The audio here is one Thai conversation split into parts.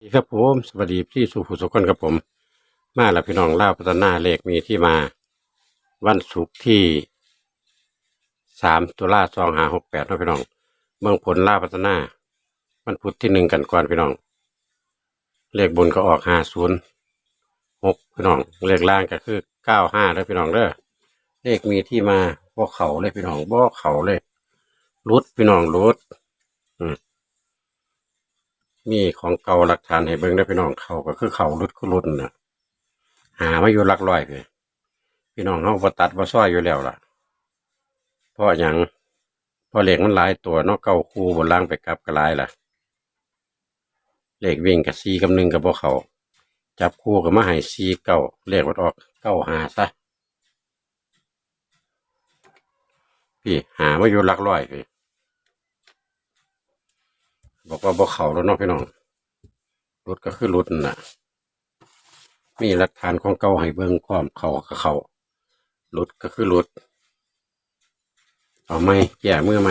สวัสดีครับผมสวัสดีพี่สุภูสุคนครับผม มาแล้วพี่น้องเล่าพัฒนาเลขมีที่มา วันศุกร์ที่สามตุลาสองหาหกแปดนะพี่น้อง เมืองผลล่าพัฒนาวันพุธที่หนึ่งกันก่อนพี่น้อง เลขบนก็ออกห้าศูนย์หกพี่น้อง เลขล่างก็คือเก้าห้าแล้วพี่น้องเด้อเลขมีที่มาบ่เขาเลยพี่น้องบ่เขาเลยรุดพี่น้องรุดอืม มีของเก่าหลักฐานให้เบิ่งได้พี่น้องเขาก็คือเขารุดก็รุดน่ะหามาอยู่หลักร้อยพี่พี่น้องเฮาบ่ตัดบ่ซ้อยอยู่แล้วล่ะเพราะหยังพราะเลขมันหลายตัวนาะเก้าคู่บนล่างไปกลับก็หลายล่ะเหลขวิ่งกับ4กับ1กับบ่เขาจับคู่ก็มาให้4เก้าเลขมันออกเก้าหาซะพี่หามาอยู่หลักร้อยพี่ บอกว่าบ่เขาแล้วเนาะพี่น้องรถก็คือรถน่ะ มีหลักฐานของเก่าให้เบิ่งความเขากับเขารถก็คือรถเอาไหมแย่มือไหม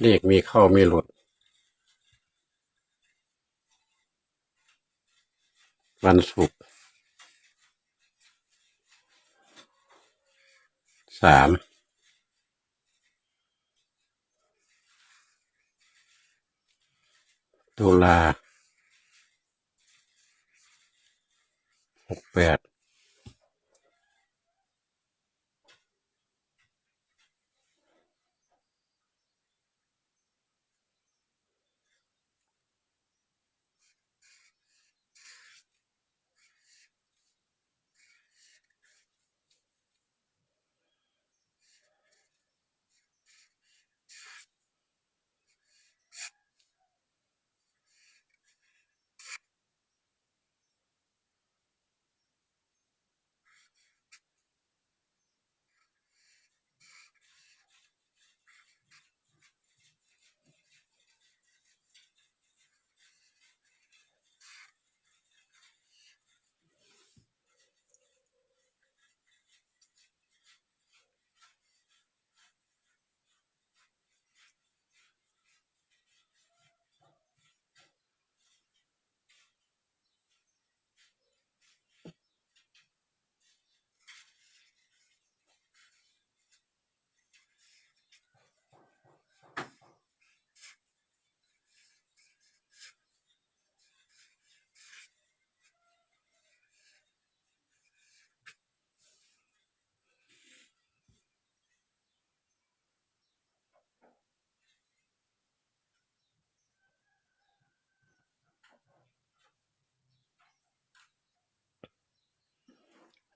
เลขมีเข้ามีหลุด วันศุกร์ สามตุลาหกแปด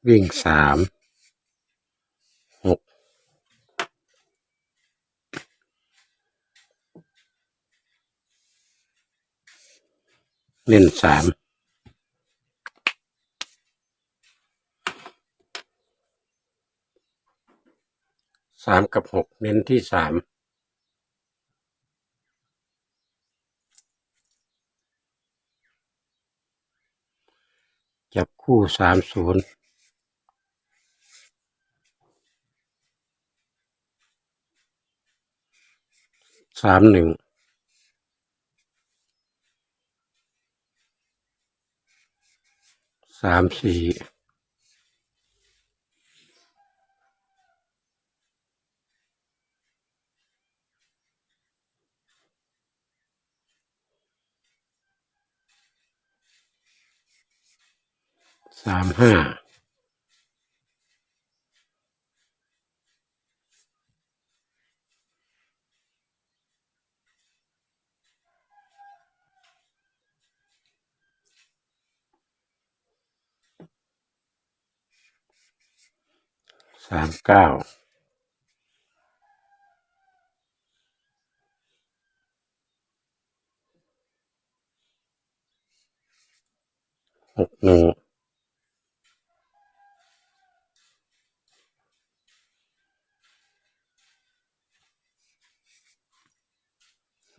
วิ่งสามหกเล่นสามสามกับหกเน้นที่สามจับคู่สามศูนย์ สามหนึ่งสามสี่สามห้า สามเก้าหกหนึ่ง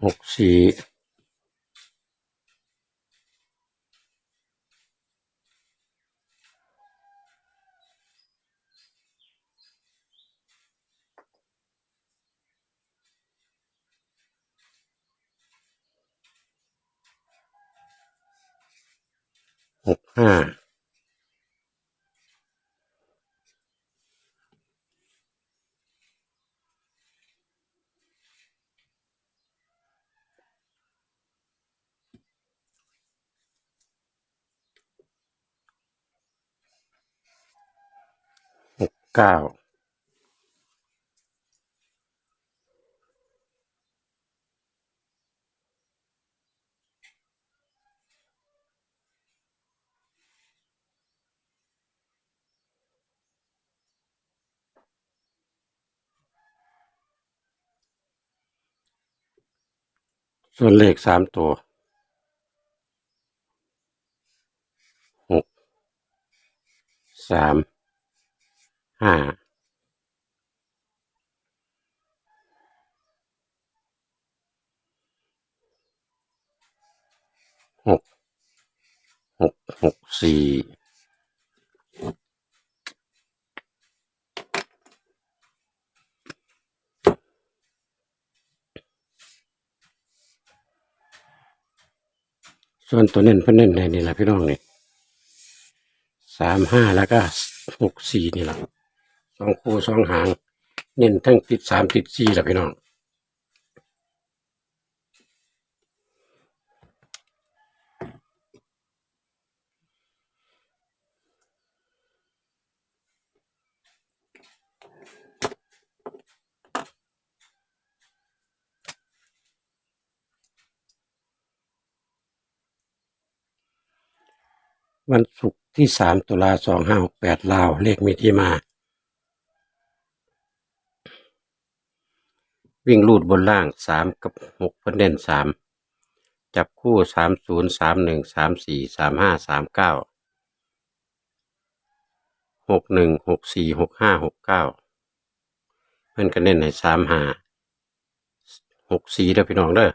หกสี่ หกห้าหกเก้า ส่วนเลขสามตัวหกสามห้าหกหกหกสี่ ส่วนตัวเน้นเพิ่นเน้นในนี่แหละพี่น้องนี่สามห้าแล้วก็หกสี่นี่แหละสองคู่สองหาง เน้นทั้งติดสามติดสี่แหละพี่น้อง วันศุกร์ที่สามตุลาสองห้าหกแปดลาว เลขมีที่มา วิ่งลูดบนล่างสามกับหกเพิ่นเด่นสามจับคู่สามศูนย์สามหนึ่งสามสี่สามห้าสามเก้าหกหนึ่งหกสี่หกห้าหกเก้าเพิ่นก็เน้นให้สามหาหกสี่เด้อพี่น้องเด้อ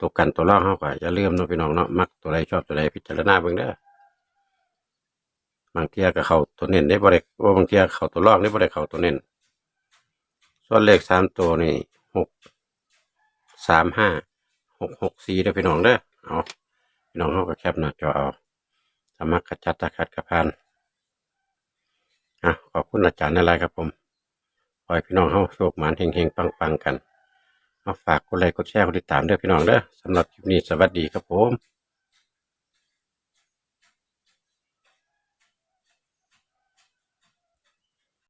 ตัวกันตัวล่างเข้าก็อย่าลืมเนาะพี่น้องเนาะมักตัวใดชอบตัวใดพิจารณาเบิ่งเด้อ บางเทียก็เข้าตัวเน้นได้บ่ได้ว่าบางเทียเข้าตัวล่างได้บ่ได้เข้าตัวเน้น ส่วนเลขสามตัวนี่หกสามห้าหกหกสี่เด้อพี่น้องเด้อเอาพี่น้องเขาก็แคปหน้าจอเอาสมัครกระจัดตะขัดกระพานอะขอบคุณอาจารย์อะไรครับผมขอให้พี่น้องเขาโชคหมานเฮงๆ ปังๆ กันเอาฝากกดไลค์กดแชร์กดติดตามเด้อพี่น้องเด้อสำหรับคลิปนี้สวัสดีครับผม